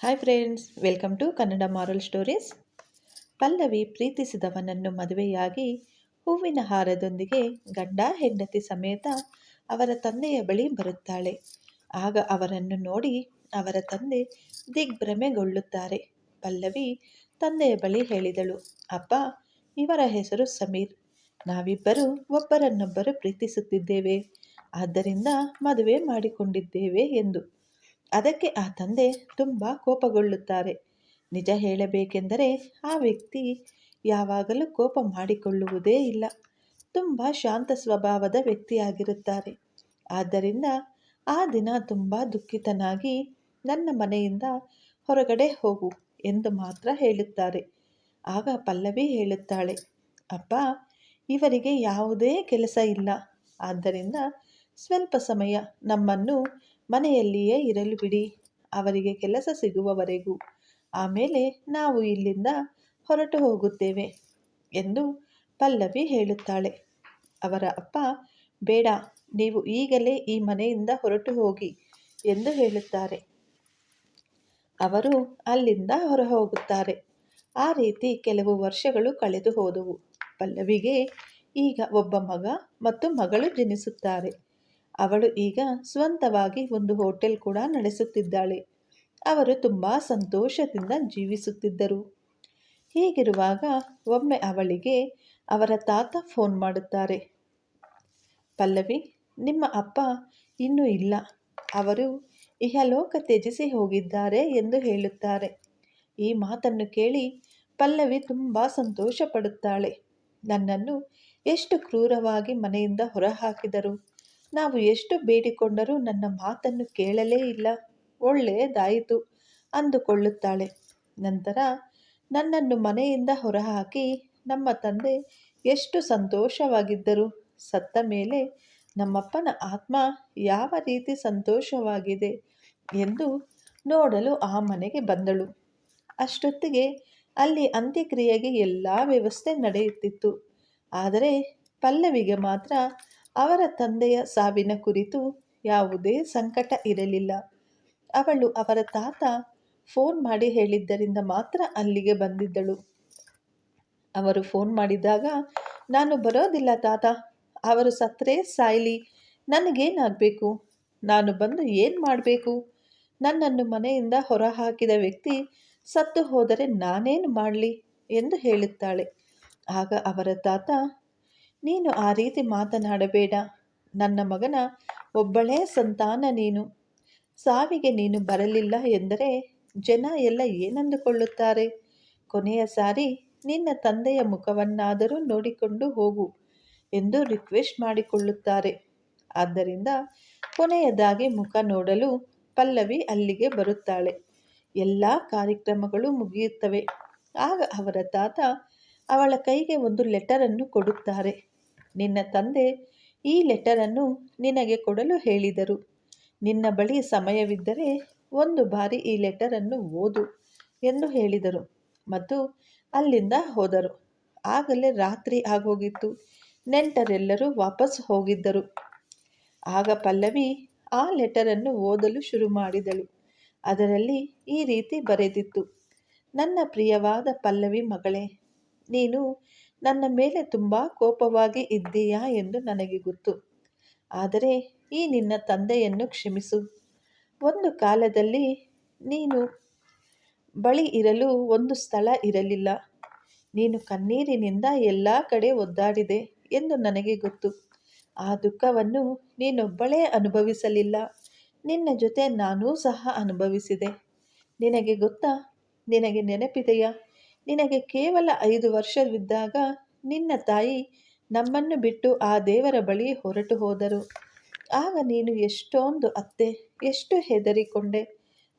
Hi friends welcome to Kannada moral stories Pallavi ಪ್ರೀತಿಸಿದವನನ್ನು ಮದುವೆಯಾಗಿ ಹೂವಿನ ಹಾರದೊಂದಿಗೆ ಗಂಡ, ಹೆಂಡತಿ ಸಮೇತ ಅವರ ತಂದೆಯ ಬಳಿ ಬರುತ್ತಾಳೆ. ಆಗ ಅವರನ್ನು ನೋಡಿ ಅವರ ತಂದೆ ದಿಗ್ಭ್ರಮೆಗೊಳ್ಳುತ್ತಾರೆ. ಪಲ್ಲವಿ ತಂದೆಯ ಬಳಿ ಹೇಳಿದಳು, ಅಪ್ಪ, ಇವರ ಹೆಸರು ಸಮೀರ್. ನಾವಿಬ್ಬರು ಒಬ್ಬರನ್ನೊಬ್ಬರು ಪ್ರೀತಿಸುತ್ತಿದ್ದೇವೆ. ಆದ್ದರಿಂದ ಮದುವೆ ಮಾಡಿಕೊಂಡಿದ್ದೇವೆ ಎಂದು. ಅದಕ್ಕೆ ಆ ತಂದೆ ತುಂಬ ಕೋಪಗೊಳ್ಳುತ್ತಾರೆ. ನಿಜ ಹೇಳಬೇಕೆಂದರೆ ಆ ವ್ಯಕ್ತಿ ಯಾವಾಗಲೂ ಕೋಪ ಮಾಡಿಕೊಳ್ಳುವುದೇ ಇಲ್ಲ. ತುಂಬ ಶಾಂತ ಸ್ವಭಾವದ ವ್ಯಕ್ತಿಯಾಗಿರುತ್ತಾರೆ. ಆದ್ದರಿಂದ ಆ ದಿನ ತುಂಬ ದುಃಖಿತನಾಗಿ ನನ್ನ ಮನೆಯಿಂದ ಹೊರಗಡೆ ಹೋಗು ಎಂದು ಮಾತ್ರ ಹೇಳುತ್ತಾರೆ. ಆಗ ಪಲ್ಲವಿ ಹೇಳುತ್ತಾಳೆ, ಅಪ್ಪ, ಇವರಿಗೆ ಯಾವುದೇ ಕೆಲಸ ಇಲ್ಲ. ಆದ್ದರಿಂದ ಸ್ವಲ್ಪ ಸಮಯ ನಮ್ಮನ್ನು ಮನೆಯಲ್ಲಿಯೇ ಇರಲು ಬಿಡಿ. ಅವರಿಗೆ ಕೆಲಸ ಸಿಗುವವರೆಗೂ. ಆಮೇಲೆ ನಾವು ಇಲ್ಲಿಂದ ಹೊರಟು ಹೋಗುತ್ತೇವೆ ಎಂದು ಪಲ್ಲವಿ ಹೇಳುತ್ತಾಳೆ. ಅವರ ಅಪ್ಪ, ಬೇಡ, ನೀವು ಈಗಲೇ ಈ ಮನೆಯಿಂದ ಹೊರಟು ಹೋಗಿ ಎಂದು ಹೇಳುತ್ತಾರೆ. ಅವರು ಅಲ್ಲಿಂದ ಹೊರ ಹೋಗುತ್ತಾರೆ ಆ ರೀತಿ ಕೆಲವು ವರ್ಷಗಳು ಕಳೆದು ಹೋದವು. ಪಲ್ಲವಿಗೆ ಈಗ ಒಬ್ಬ ಮಗ ಮತ್ತು ಮಗಳು ಜನಿಸುತ್ತಾರೆ. ಅವಳು ಈಗ ಸ್ವಂತವಾಗಿ ಒಂದು ಹೋಟೆಲ್ ಕೂಡ ನಡೆಸುತ್ತಿದ್ದಾಳೆ. ಅವರು ತುಂಬ ಸಂತೋಷದಿಂದ ಜೀವಿಸುತ್ತಿದ್ದರು. ಹೀಗಿರುವಾಗ ಒಮ್ಮೆ ಅವಳಿಗೆ ಅವರ ತಾತ ಫೋನ್ ಮಾಡುತ್ತಾರೆ. ಪಲ್ಲವಿ, ನಿಮ್ಮ ಅಪ್ಪ ಇನ್ನೂ ಇಲ್ಲ. ಅವರು ಇಹಲೋಕ ತ್ಯಜಿಸಿ ಹೋಗಿದ್ದಾರೆ ಎಂದು ಹೇಳುತ್ತಾರೆ. ಈ ಮಾತನ್ನು ಕೇಳಿ ಪಲ್ಲವಿ ತುಂಬ ಸಂತೋಷ ಪಡುತ್ತಾಳೆ ನನ್ನನ್ನು ಎಷ್ಟು ಕ್ರೂರವಾಗಿ ಮನೆಯಿಂದ ಹೊರಹಾಕಿದರು. ನಾವು ಎಷ್ಟು ಬೇಡಿಕೊಂಡರೂ ನನ್ನ ಮಾತನ್ನು ಕೇಳಲೇ ಇಲ್ಲ. ಒಳ್ಳೆಯದಾಯಿತು ಅಂದುಕೊಳ್ಳುತ್ತಾಳೆ. ನಂತರ ನನ್ನನ್ನು ಮನೆಯಿಂದ ಹೊರಹಾಕಿ ನಮ್ಮ ತಂದೆ ಎಷ್ಟು ಸಂತೋಷವಾಗಿದ್ದರು. ಸತ್ತ ಮೇಲೆ ನಮ್ಮಪ್ಪನ ಆತ್ಮ ಯಾವ ರೀತಿ ಸಂತೋಷವಾಗಿದೆ ಎಂದು ನೋಡಲು ಆ ಮನೆಗೆ ಬಂದಳು. ಅಷ್ಟೊತ್ತಿಗೆ ಅಲ್ಲಿ ಅಂತ್ಯಕ್ರಿಯೆಗೆ ಎಲ್ಲ ವ್ಯವಸ್ಥೆ ನಡೆಯುತ್ತಿತ್ತು. ಆದರೆ ಪಲ್ಲವಿಗೆ ಮಾತ್ರ ಅವರ ತಂದೆಯ ಸಾವಿನ ಕುರಿತು ಯಾವುದೇ ಸಂಕಟ ಇರಲಿಲ್ಲ. ಅವಳು ಅವರ ತಾತ ಫೋನ್ ಮಾಡಿ ಹೇಳಿದ್ದರಿಂದ ಮಾತ್ರ ಅಲ್ಲಿಗೆ ಬಂದಿದ್ದಳು. ಅವರು ಫೋನ್ ಮಾಡಿದಾಗ, ನಾನು ಬರೋದಿಲ್ಲ ತಾತ. ಅವರು ಸತ್ತರೆ, ಸಾಯ್ಲಿ. ನನಗೇನಾಗಬೇಕು? ನಾನು ಬಂದು ಏನು ಮಾಡಬೇಕು? ನನ್ನನ್ನು ಮನೆಯಿಂದ ಹೊರಹಾಕಿದ ವ್ಯಕ್ತಿ ಸತ್ತು ಹೋದರೆ ನಾನೇನು ಮಾಡಲಿ? ಎಂದು ಹೇಳುತ್ತಾಳೆ. ಆಗ ಅವರ ತಾತ ನೀನು ಆ ರೀತಿ ಮಾತನಾಡಬೇಡ. ನನ್ನ ಮಗನ ಒಬ್ಬಳೇ ಸಂತಾನ ನೀನು. ಸಾವಿಗೆ ನೀನು ಬರಲಿಲ್ಲ ಎಂದರೆ ಜನ ಎಲ್ಲ ಏನಂದುಕೊಳ್ಳುತ್ತಾರೆ? ಕೊನೆಯ ಸಾರಿ ನಿನ್ನ ತಂದೆಯ ಮುಖವನ್ನಾದರೂ ನೋಡಿಕೊಂಡು ಹೋಗು ಎಂದು ರಿಕ್ವೆಸ್ಟ್ ಮಾಡಿಕೊಳ್ಳುತ್ತಾರೆ. ಆದ್ದರಿಂದ ಕೊನೆಯದಾಗಿ ಮುಖ ನೋಡಲು ಪಲ್ಲವಿ ಅಲ್ಲಿಗೆ ಬರುತ್ತಾಳೆ. ಎಲ್ಲ ಕಾರ್ಯಕ್ರಮಗಳು ಮುಗಿಯುತ್ತವೆ. ಆಗ ಅವರ ತಾತ ಅವಳ ಕೈಗೆ ಒಂದು ಲೆಟರನ್ನು ಕೊಡುತ್ತಾರೆ. ನಿನ್ನ ತಂದೆ ಈ ಲೆಟರನ್ನು ನಿನಗೆ ಕೊಡಲು ಹೇಳಿದರು. ನಿನ್ನ ಬಳಿ ಸಮಯವಿದ್ದರೆ ಒಂದು ಬಾರಿ ಈ ಲೆಟರನ್ನು ಓದು ಎಂದು ಹೇಳಿದರು. ಮತ್ತು ಅಲ್ಲಿಂದ ಹೋದರು. ಆಗಲೇ ರಾತ್ರಿ ಆಗೋಗಿತ್ತು. ನೆಂಟರೆಲ್ಲರೂ ವಾಪಸ್ ಹೋಗಿದ್ದರು. ಆಗ ಪಲ್ಲವಿ ಆ ಲೆಟರನ್ನು ಓದಲು ಶುರು ಮಾಡಿದಳು. ಅದರಲ್ಲಿ ಈ ರೀತಿ ಬರೆದಿತ್ತು. ನನ್ನ ಪ್ರಿಯವಾದ ಪಲ್ಲವಿ ಮಗಳೇ, ನೀನು ನನ್ನ ಮೇಲೆ ತುಂಬ ಕೋಪವಾಗಿ ಇದ್ದೀಯಾ ಎಂದು ನನಗೆ ಗೊತ್ತು. ಆದರೆ ಈ ನಿನ್ನ ತಂದೆಯನ್ನು ಕ್ಷಮಿಸು. ಒಂದು ಕಾಲದಲ್ಲಿ ನೀನು ಬಳಿ ಇರಲು ಒಂದು ಸ್ಥಳ ಇರಲಿಲ್ಲ. ನೀನು ಕಣ್ಣೀರಿನಿಂದ ಎಲ್ಲ ಕಡೆ ಒದ್ದಾಡಿದೆ ಎಂದು ನನಗೆ ಗೊತ್ತು. ಆ ದುಃಖವನ್ನು ನೀನೊಬ್ಬಳೇ ಅನುಭವಿಸಲಿಲ್ಲ. ನಿನ್ನ ಜೊತೆ ನಾನೂ ಸಹ ಅನುಭವಿಸಿದೆ. ನಿನಗೆ ಗೊತ್ತಾ? ನಿನಗೆ ನೆನಪಿದೆಯಾ? ನಿನಗೆ ಕೇವಲ ಐದು ವರ್ಷವಿದ್ದಾಗ ನಿನ್ನ ತಾಯಿ ನಮ್ಮನ್ನು ಬಿಟ್ಟು ಆ ದೇವರ ಬಳಿ ಹೊರಟು ಹೋದರು. ಆಗ ನೀನು ಎಷ್ಟೊಂದು ಅತ್ತೆ, ಎಷ್ಟು ಹೆದರಿಕೊಂಡೆ.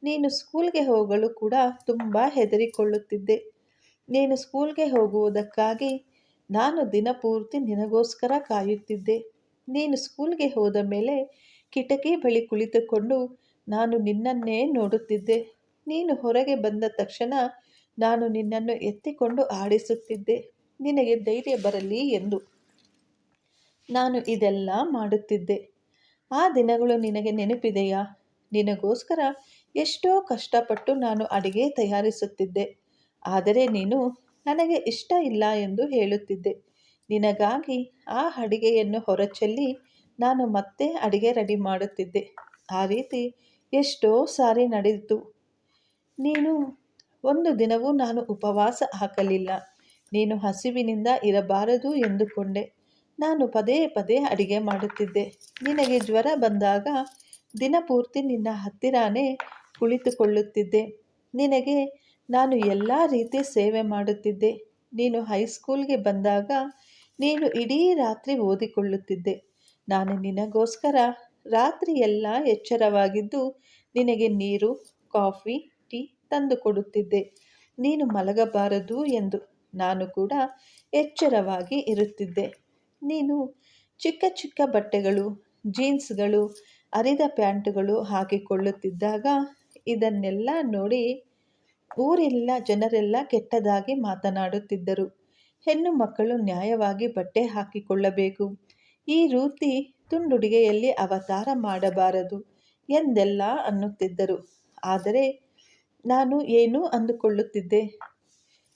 ನೀನು ಸ್ಕೂಲ್ಗೆ ಹೋಗಲು ಕೂಡ ತುಂಬ ಹೆದರಿಕೊಳ್ಳುತ್ತಿದ್ದೆ. ನೀನು ಸ್ಕೂಲ್ಗೆ ಹೋಗುವುದಕ್ಕಾಗಿ ನಾನು ದಿನಪೂರ್ತಿ ನಿನಗೋಸ್ಕರ ಕಾಯುತ್ತಿದ್ದೆ. ನೀನು ಸ್ಕೂಲ್ಗೆ ಹೋದ ಮೇಲೆ ಕಿಟಕಿ ಬಳಿ ಕುಳಿತುಕೊಂಡು ನಾನು ನಿನ್ನನ್ನೇ ನೋಡುತ್ತಿದ್ದೆ. ನೀನು ಹೊರಗೆ ಬಂದ ತಕ್ಷಣ ನಾನು ನಿನ್ನನ್ನು ಎತ್ತಿಕೊಂಡು ಆಡಿಸುತ್ತಿದ್ದೆ. ನಿನಗೆ ಧೈರ್ಯ ಬರಲಿ ಎಂದು. ನಾನು ಇದೆಲ್ಲ ಮಾಡುತ್ತಿದ್ದೆ. ಆ ದಿನಗಳು ನಿನಗೆ ನೆನಪಿದೆಯಾ? ನಿನಗೋಸ್ಕರ ಎಷ್ಟೋ ಕಷ್ಟಪಟ್ಟು ನಾನು ಅಡಿಗೆ ತಯಾರಿಸುತ್ತಿದ್ದೆ. ಆದರೆ ನೀನು ನನಗೆ ಇಷ್ಟ ಇಲ್ಲ ಎಂದು ಹೇಳುತ್ತಿದ್ದೆ. ನಿನಗಾಗಿ ಆ ಅಡಿಗೆಯನ್ನು ಹೊರಚೆಲ್ಲಿ ನಾನು ಮತ್ತೆ ಅಡಿಗೆ ರೆಡಿ ಮಾಡುತ್ತಿದ್ದೆ. ಆ ರೀತಿ ಎಷ್ಟೋ ಸಾರಿ ನಡೆಯಿತು ನೀನು ಒಂದು ದಿನವೂ ನಾನು ಉಪವಾಸ ಹಾಕಲಿಲ್ಲ. ನೀನು ಹಸಿವಿನಿಂದ ಇರಬಾರದು ಎಂದುಕೊಂಡೆ. ನಾನು ಪದೇ ಪದೇ ಅಡಿಗೆ ಮಾಡುತ್ತಿದ್ದೆ. ನಿನಗೆ ಜ್ವರ ಬಂದಾಗ ದಿನಪೂರ್ತಿ ನಿನ್ನ ಹತ್ತಿರಾನೇ ಕುಳಿತುಕೊಳ್ಳುತ್ತಿದ್ದೆ. ನಿನಗೆ ನಾನು ಎಲ್ಲ ರೀತಿ ಸೇವೆ ಮಾಡುತ್ತಿದ್ದೆ. ನೀನು ಹೈಸ್ಕೂಲ್ಗೆ ಬಂದಾಗ ನೀನು ಇಡೀ ರಾತ್ರಿ ಓದಿಕೊಳ್ಳುತ್ತಿದ್ದೆ. ನಾನು ನಿನಗೋಸ್ಕರ ರಾತ್ರಿ ಎಲ್ಲ ಎಚ್ಚರವಾಗಿದ್ದು ನಿನಗೆ ನೀರು, ಕಾಫಿ ಟೀ ತಂದು ಕೊಡುತ್ತಿದ್ದೆ ನೀನು ಮಲಗಬಾರದು ಎಂದು ನಾನು ಕೂಡ ಎಚ್ಚರವಾಗಿ ಇರುತ್ತಿದ್ದೆ. ನೀನು ಚಿಕ್ಕ ಚಿಕ್ಕ ಬಟ್ಟೆಗಳು, ಜೀನ್ಸ್ಗಳು, ಅರಿದ ಪ್ಯಾಂಟುಗಳು ಹಾಕಿಕೊಳ್ಳುತ್ತಿದ್ದಾಗ ಇದನ್ನೆಲ್ಲ ನೋಡಿ ಊರೆಲ್ಲ ಜನರೆಲ್ಲ ಕೆಟ್ಟದಾಗಿ ಮಾತನಾಡುತ್ತಿದ್ದರು. ಹೆಣ್ಣು ಮಕ್ಕಳು ನ್ಯಾಯವಾಗಿ ಬಟ್ಟೆ ಹಾಕಿಕೊಳ್ಳಬೇಕು. ಈ ರೀತಿ ತುಂಡುಡಿಗೆಯಲ್ಲಿ ಅವತಾರ ಮಾಡಬಾರದು ಎಂದೆಲ್ಲ ಅನ್ನುತ್ತಿದ್ದರು. ಆದರೆ ನಾನು ಏನೂ ಅಂದುಕೊಳ್ಳುತ್ತಿದ್ದೆ?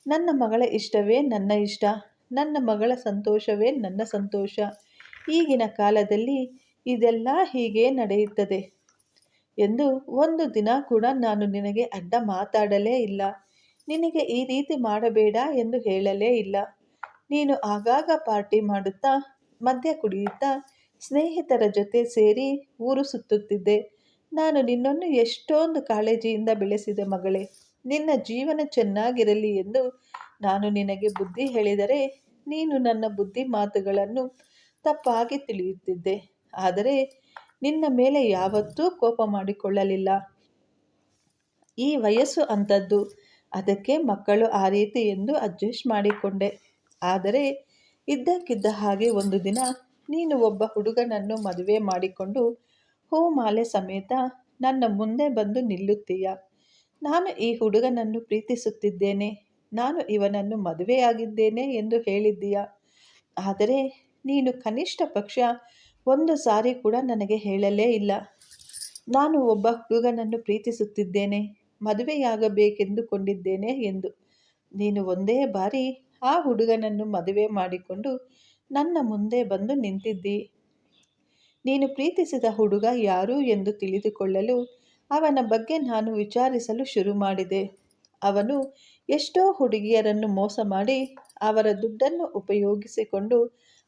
ನನ್ನ ಮಗಳ ಇಷ್ಟವೇ ನನ್ನ ಇಷ್ಟ, ನನ್ನ ಮಗಳ ಸಂತೋಷವೇ ನನ್ನ ಸಂತೋಷ. ಈಗಿನ ಕಾಲದಲ್ಲಿ ಇದೆಲ್ಲ ಹೀಗೆ ನಡೆಯುತ್ತದೆ ಎಂದು ಒಂದು ದಿನ ಕೂಡ ನಾನು ನಿನಗೆ ಅಡ್ಡ ಮಾತಾಡಲೇ ಇಲ್ಲ. ನಿನಗೆ ಈ ರೀತಿ ಮಾಡಬೇಡ ಎಂದು ಹೇಳಲೇ ಇಲ್ಲ. ನೀನು ಆಗಾಗ ಪಾರ್ಟಿ ಮಾಡುತ್ತಾ, ಮದ್ಯ ಕುಡಿಯುತ್ತಾ, ಸ್ನೇಹಿತರ ಜೊತೆ ಸೇರಿ ಊರು ಸುತ್ತುತ್ತಿದ್ದೆ. ನಾನು ನಿನ್ನನ್ನು ಎಷ್ಟೊಂದು ಕಾಳಜಿಯಿಂದ ಬೆಳೆಸಿದೆ ಮಗಳೇ. ನಿನ್ನ ಜೀವನ ಚೆನ್ನಾಗಿರಲಿ ಎಂದು ನಾನು ನಿನಗೆ ಬುದ್ಧಿ ಹೇಳಿದರೆ ನೀನು ನನ್ನ ಬುದ್ಧಿ ಮಾತುಗಳನ್ನು ತಪ್ಪಾಗಿ ತಿಳಿಯುತ್ತಿದ್ದೆ. ಆದರೆ ನಿನ್ನ ಮೇಲೆ ಯಾವತ್ತೂ ಕೋಪ ಮಾಡಿಕೊಳ್ಳಲಿಲ್ಲ. ಈ ವಯಸ್ಸು ಅಂಥದ್ದು. ಅದಕ್ಕೆ ಮಕ್ಕಳು ಆ ರೀತಿ ಎಂದು ಅಡ್ಜಸ್ಟ್ ಮಾಡಿಕೊಂಡೆ. ಆದರೆ ಇದ್ದಕ್ಕಿದ್ದ ಹಾಗೆ ಒಂದು ದಿನ ನೀನು ಒಬ್ಬ ಹುಡುಗನನ್ನು ಮದುವೆ ಮಾಡಿಕೊಂಡು ಹೂಮಾಲೆ ಸಮೇತ, ನನ್ನ ಮುಂದೆ ಬಂದು ನಿಲ್ಲುತ್ತೀಯ. ನಾನು ಈ ಹುಡುಗನನ್ನು ಪ್ರೀತಿಸುತ್ತಿದ್ದೇನೆ. ನಾನು ಇವನನ್ನು ಮದುವೆಯಾಗಿದ್ದೇನೆ ಎಂದು ಹೇಳಿದ್ದೀಯ. ಆದರೆ ನೀನು ಕನಿಷ್ಠ ಪಕ್ಷ ಒಂದು ಸಾರಿ ಕೂಡ ನನಗೆ ಹೇಳಲೇ ಇಲ್ಲ. ನಾನು ಒಬ್ಬ ಹುಡುಗನನ್ನು ಪ್ರೀತಿಸುತ್ತಿದ್ದೇನೆ. ಮದುವೆಯಾಗಬೇಕೆಂದುಕೊಂಡಿದ್ದೇನೆ ಎಂದು. ನೀನು ಒಂದೇ ಬಾರಿ ಆ ಹುಡುಗನನ್ನು ಮದುವೆ ಮಾಡಿಕೊಂಡು ನನ್ನ ಮುಂದೆ ಬಂದು ನಿಂತಿದ್ದಿ. ನೀನು ಪ್ರೀತಿಸಿದ ಹುಡುಗ ಯಾರು ಎಂದು ತಿಳಿದುಕೊಳ್ಳಲು ಅವನ ಬಗ್ಗೆ ನಾನು ವಿಚಾರಿಸಲು ಶುರು ಮಾಡಿದೆ. ಅವನು ಎಷ್ಟೋ ಹುಡುಗಿಯರನ್ನು ಮೋಸ ಮಾಡಿ ಅವರ ದುಡ್ಡನ್ನು ಉಪಯೋಗಿಸಿಕೊಂಡು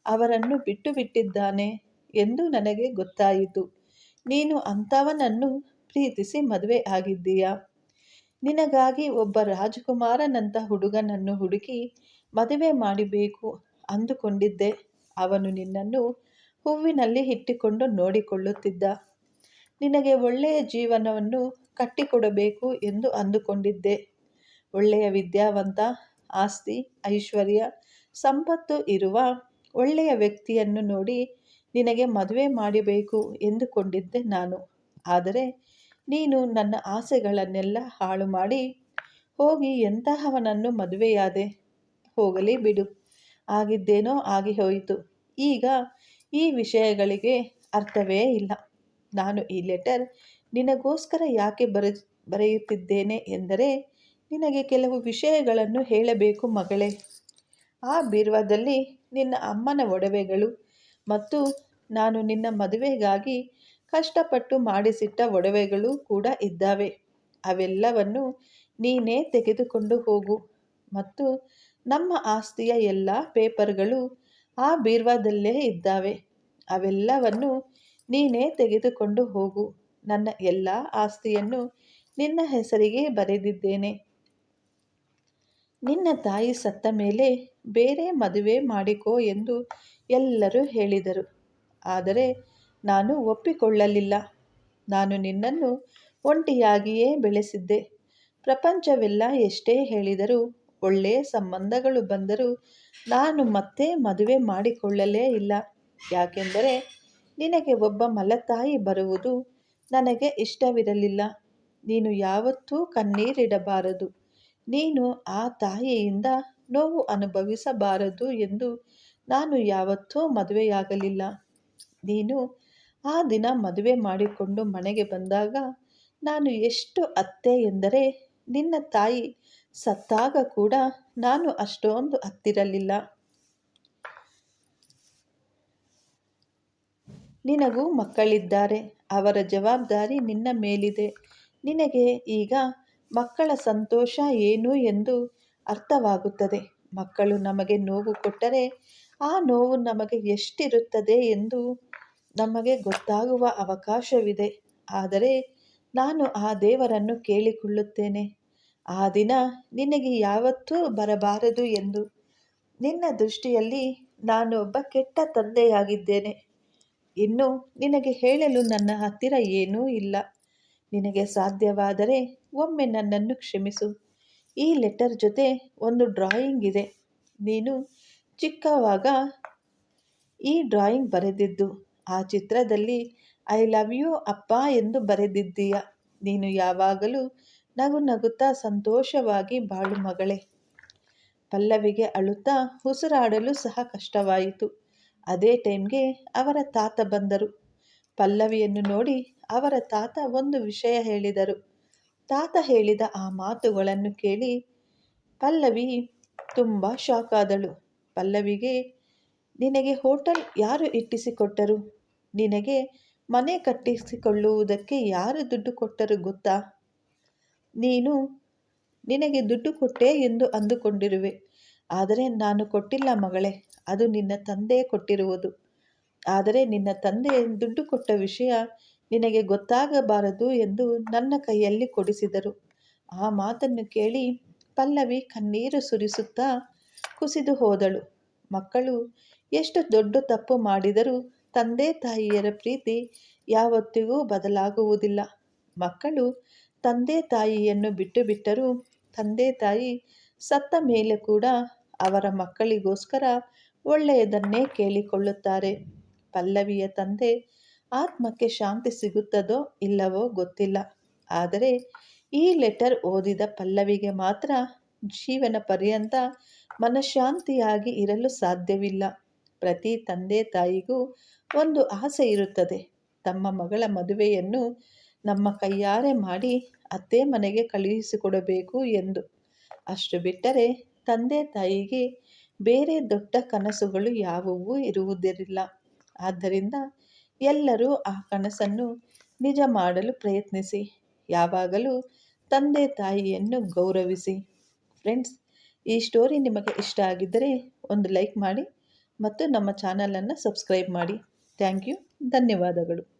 ಅವರನ್ನು ಬಿಟ್ಟು ಬಿಟ್ಟಿದ್ದಾನೆ ಎಂದು ನನಗೆ ಗೊತ್ತಾಯಿತು. ನೀನು ಅಂಥವನನ್ನು ಪ್ರೀತಿಸಿ ಮದುವೆ ಆಗಿದ್ದೀಯಾ? ನಿನಗಾಗಿ ಒಬ್ಬ ರಾಜಕುಮಾರನಂಥ ಹುಡುಗನನ್ನು ಹುಡುಕಿ ಮದುವೆ ಮಾಡಬೇಕು ಅಂದುಕೊಂಡಿದ್ದೆ. ಅವನು ನಿನ್ನನ್ನು ಹೂವಿನಲ್ಲಿ ಇಟ್ಟುಕೊಂಡು ನೋಡಿಕೊಳ್ಳುತ್ತಿದ್ದ. ನಿನಗೆ ಒಳ್ಳೆಯ ಜೀವನವನ್ನು ಕಟ್ಟಿಕೊಡಬೇಕು ಎಂದು ಅಂದುಕೊಂಡಿದ್ದೆ. ಒಳ್ಳೆಯ ವಿದ್ಯಾವಂತ, ಆಸ್ತಿ, ಐಶ್ವರ್ಯ, ಸಂಪತ್ತು ಇರುವ ಒಳ್ಳೆಯ ವ್ಯಕ್ತಿಯನ್ನು ನೋಡಿ ನಿನಗೆ ಮದುವೆ ಮಾಡಬೇಕು ಎಂದುಕೊಂಡಿದ್ದೆ ನಾನು. ಆದರೆ ನೀನು ನನ್ನ ಆಸೆಗಳನ್ನೆಲ್ಲ ಹಾಳು ಮಾಡಿ ಹೋಗಿ ಎಂತಹವನನ್ನು ಮದುವೆಯಾದೆ? ಹೋಗಲಿ ಬಿಡು. ಆಗಿದ್ದೇನೋ ಆಗಿ ಹೋಯಿತು. ಈಗ ಈ ವಿಷಯಗಳಿಗೆ ಅರ್ಥವೇ ಇಲ್ಲ. ನಾನು ಈ ಲೆಟರ್ ನಿನಗೋಸ್ಕರ ಯಾಕೆ ಬರೆ, ಬರೆಯುತ್ತಿದ್ದೇನೆ ಎಂದರೆ, ನಿನಗೆ ಕೆಲವು ವಿಷಯಗಳನ್ನು ಹೇಳಬೇಕು ಮಗಳೇ. ಆ ಬೀರ್ವಾದಲ್ಲಿ ನಿನ್ನ ಅಮ್ಮನ ಒಡವೆಗಳು ಮತ್ತು ನಾನು ನಿನ್ನ ಮದುವೆಗಾಗಿ ಕಷ್ಟಪಟ್ಟು ಮಾಡಿಸಿಟ್ಟ ಒಡವೆಗಳು ಕೂಡ ಇದ್ದಾವೆ. ಅವೆಲ್ಲವನ್ನು ನೀನೇ ತೆಗೆದುಕೊಂಡು ಹೋಗು ಮತ್ತು ನಮ್ಮ ಆಸ್ತಿಯ ಎಲ್ಲ ಪೇಪರ್ಗಳು ಆ ಬೀರ್ವಾದಲ್ಲೇ ಇದ್ದಾವೆ. ಅವೆಲ್ಲವನ್ನು ನೀನೇ ತೆಗೆದುಕೊಂಡು ಹೋಗು. ನನ್ನ ಎಲ್ಲ ಆಸ್ತಿಯನ್ನು ನಿನ್ನ ಹೆಸರಿಗೆ ಬರೆದಿದ್ದೇನೆ. ನಿನ್ನ ತಾಯಿ ಸತ್ತ ಮೇಲೆ ಬೇರೆ ಮದುವೆ ಮಾಡಿಕೋ ಎಂದು ಎಲ್ಲರೂ ಹೇಳಿದರು. ಆದರೆ ನಾನು ಒಪ್ಪಿಕೊಳ್ಳಲಿಲ್ಲ. ನಾನು ನಿನ್ನನ್ನು ಒಂಟಿಯಾಗಿಯೇ ಬೆಳೆಸಿದ್ದೆ. ಪ್ರಪಂಚವೆಲ್ಲ ಎಷ್ಟೇ ಹೇಳಿದರೂ ಒಳ್ಳೆಯ ಸಂಬಂಧಗಳು ಬಂದರೂ ನಾನು ಮತ್ತೆ ಮದುವೆ ಮಾಡಿಕೊಳ್ಳಲೇ ಇಲ್ಲ. ಯಾಕೆಂದರೆ ನಿನಗೆ ಒಬ್ಬ ಮಲತಾಯಿ ಬರುವುದು ನನಗೆ ಇಷ್ಟವಿರಲಿಲ್ಲ. ನೀನು ಯಾವತ್ತೂ ಕಣ್ಣೀರಿಡಬಾರದು. ನೀನು ಆ ತಾಯಿಯಿಂದ ನೋವು ಅನುಭವಿಸಬಾರದು ಎಂದು ನಾನು ಯಾವತ್ತೂ ಮದುವೆಯಾಗಲಿಲ್ಲ. ನೀನು ಆ ದಿನ ಮದುವೆ ಮಾಡಿಕೊಂಡು ಮನೆಗೆ ಬಂದಾಗ ನಾನು ಎಷ್ಟು ಅತ್ತೆ ಎಂದರೆ ನಿನ್ನ ತಾಯಿ ಸತ್ತಾಗ ಕೂಡ ನಾನು ಅಷ್ಟೊಂದು ಹತ್ತಿರಲಿಲ್ಲ. ನಿನಗೂ ಮಕ್ಕಳಿದ್ದಾರೆ. ಅವರ ಜವಾಬ್ದಾರಿ ನಿನ್ನ ಮೇಲಿದೆ. ನಿನಗೆ ಈಗ ಮಕ್ಕಳ ಸಂತೋಷ ಏನು ಎಂದು ಅರ್ಥವಾಗುತ್ತದೆ. ಮಕ್ಕಳು ನಮಗೆ ನೋವು ಕೊಟ್ಟರೆ ಆ ನೋವು ನಮಗೆ ಎಷ್ಟಿರುತ್ತದೆ ಎಂದು ನಮಗೆ ಗೊತ್ತಾಗುವ ಅವಕಾಶವಿದೆ. ಆದರೆ ನಾನು ಆ ದೇವರನ್ನು ಕೇಳಿಕೊಳ್ಳುತ್ತೇನೆ. ಆ ದಿನ ನಿನಗೆ ಯಾವತ್ತೂ ಬರಬಾರದು ಎಂದು. ನಿನ್ನ ದೃಷ್ಟಿಯಲ್ಲಿ ನಾನು ಒಬ್ಬ ಕೆಟ್ಟ ತಂದೆಯಾಗಿದ್ದೇನೆ. ಇನ್ನು ನಿನಗೆ ಹೇಳಲು ನನ್ನ ಹತ್ತಿರ ಏನೂ ಇಲ್ಲ. ನಿನಗೆ ಸಾಧ್ಯವಾದರೆ ಒಮ್ಮೆ ನನ್ನನ್ನು ಕ್ಷಮಿಸು. ಈ ಲೆಟರ್ ಜೊತೆ ಒಂದು ಡ್ರಾಯಿಂಗ್ ಇದೆ. ನೀನು ಚಿಕ್ಕವಾಗ ಈ ಡ್ರಾಯಿಂಗ್ ಬರೆದಿದ್ದು. ಆ ಚಿತ್ರದಲ್ಲಿ, ಐ ಲವ್ ಯು ಅಪ್ಪ ಎಂದು ಬರೆದಿದ್ದೀಯ. ನೀನು ಯಾವಾಗಲೂ ನಗು ನಗುತ್ತಾ ಸಂತೋಷವಾಗಿ ಬಾಳು ಮಗಳೇ. ಪಲ್ಲವಿಗೆ ಅಳುತ್ತಾ ಉಸಿರಾಡಲು ಸಹ ಕಷ್ಟವಾಯಿತು. ಅದೇ ಟೈಮ್ಗೆ ಅವರ ತಾತ ಬಂದರು. ಪಲ್ಲವಿಯನ್ನು ನೋಡಿ ಅವರ ತಾತ ಒಂದು ವಿಷಯ ಹೇಳಿದರು. ತಾತ ಹೇಳಿದ ಆ ಮಾತುಗಳನ್ನು ಕೇಳಿ ಪಲ್ಲವಿ ತುಂಬ ಶಾಕ್ ಆದಳು. ಪಲ್ಲವಿಗೆ, ನಿನಗೆ ಹೋಟೆಲ್ ಯಾರು ಇಟ್ಟಿಸಿಕೊಟ್ಟರು? ನಿನಗೆ ಮನೆ ಕಟ್ಟಿಸಿಕೊಳ್ಳುವುದಕ್ಕೆ ಯಾರು ದುಡ್ಡು ಕೊಟ್ಟರು ಗೊತ್ತಾ? ನೀನು ನಿನಗೆ ದುಡ್ಡು ಕೊಟ್ಟೆ ಎಂದು ಅಂದುಕೊಂಡಿರುವೆ. ಆದರೆ ನಾನು ಕೊಟ್ಟಿಲ್ಲ ಮಗಳೇ, ಅದು ನಿನ್ನ ತಂದೆ ಕೊಟ್ಟಿರುವುದು. ಆದರೆ ನಿನ್ನ ತಂದೆ ದುಡ್ಡು ಕೊಟ್ಟ ವಿಷಯ ನಿನಗೆ ಗೊತ್ತಾಗಬಾರದು ಎಂದು ನನ್ನ ಕೈಯಲ್ಲಿ ಕೊಡಿಸಿದರು. ಆ ಮಾತನ್ನು ಕೇಳಿ ಪಲ್ಲವಿ ಕಣ್ಣೀರು ಸುರಿಸುತ್ತಾ ಕುಸಿದು ಹೋದಳು. ಮಕ್ಕಳು ಎಷ್ಟು ದೊಡ್ಡ ತಪ್ಪು ಮಾಡಿದರೂ ತಂದೆ ತಾಯಿಯರ ಪ್ರೀತಿ ಯಾವತ್ತಿಗೂ ಬದಲಾಗುವುದಿಲ್ಲ. ಮಕ್ಕಳು ತಂದೆ ತಾಯಿಯನ್ನು ಬಿಟ್ಟು ಬಿಟ್ಟರೂ ತಂದೆ ತಾಯಿ ಸತ್ತ ಮೇಲೆ ಕೂಡ ಅವರ ಮಕ್ಕಳಿಗೋಸ್ಕರ ಒಳ್ಳೆಯದನ್ನೇ ಕೇಳಿಕೊಳ್ಳುತ್ತಾರೆ. ಪಲ್ಲವಿಯ ತಂದೆ ಆತ್ಮಕ್ಕೆ ಶಾಂತಿ ಸಿಗುತ್ತದೋ ಇಲ್ಲವೋ ಗೊತ್ತಿಲ್ಲ. ಆದರೆ ಈ ಲೆಟರ್ ಓದಿದ ಪಲ್ಲವಿಗೆ ಮಾತ್ರ ಜೀವನ ಪರ್ಯಂತ ಮನಃಶಾಂತಿಯಾಗಿ ಇರಲು ಸಾಧ್ಯವಿಲ್ಲ. ಪ್ರತಿ ತಂದೆ ತಾಯಿಗೂ ಒಂದು ಆಸೆ ಇರುತ್ತದೆ. ತಮ್ಮ ಮಗಳ ಮದುವೆಯನ್ನು ನಮ್ಮ ಕೈಯಾರೆ ಮಾಡಿ ಅತ್ತೆ ಮನೆಗೆ ಕಳುಹಿಸಿಕೊಡಬೇಕು ಎಂದು. ಅಷ್ಟು ಬಿಟ್ಟರೆ ತಂದೆ ತಾಯಿಗೆ ಬೇರೆ ದೊಡ್ಡ ಕನಸುಗಳು ಯಾವುವು ಇರುವುದಿರಲಿಲ್ಲ. ಆದ್ದರಿಂದ ಎಲ್ಲರೂ ಆ ಕನಸನ್ನು ನಿಜ ಮಾಡಲು ಪ್ರಯತ್ನಿಸಿ. ಯಾವಾಗಲೂ ತಂದೆ ತಾಯಿಯನ್ನು ಗೌರವಿಸಿ. ಫ್ರೆಂಡ್ಸ್, ಈ ಸ್ಟೋರಿ ನಿಮಗೆ ಇಷ್ಟ ಆಗಿದ್ದರೆ ಒಂದು ಲೈಕ್ ಮಾಡಿ ಮತ್ತು ನಮ್ಮ ಚಾನಲನ್ನು ಸಬ್ಸ್ಕ್ರೈಬ್ ಮಾಡಿ. ಥ್ಯಾಂಕ್ ಯು, ಧನ್ಯವಾದಗಳು.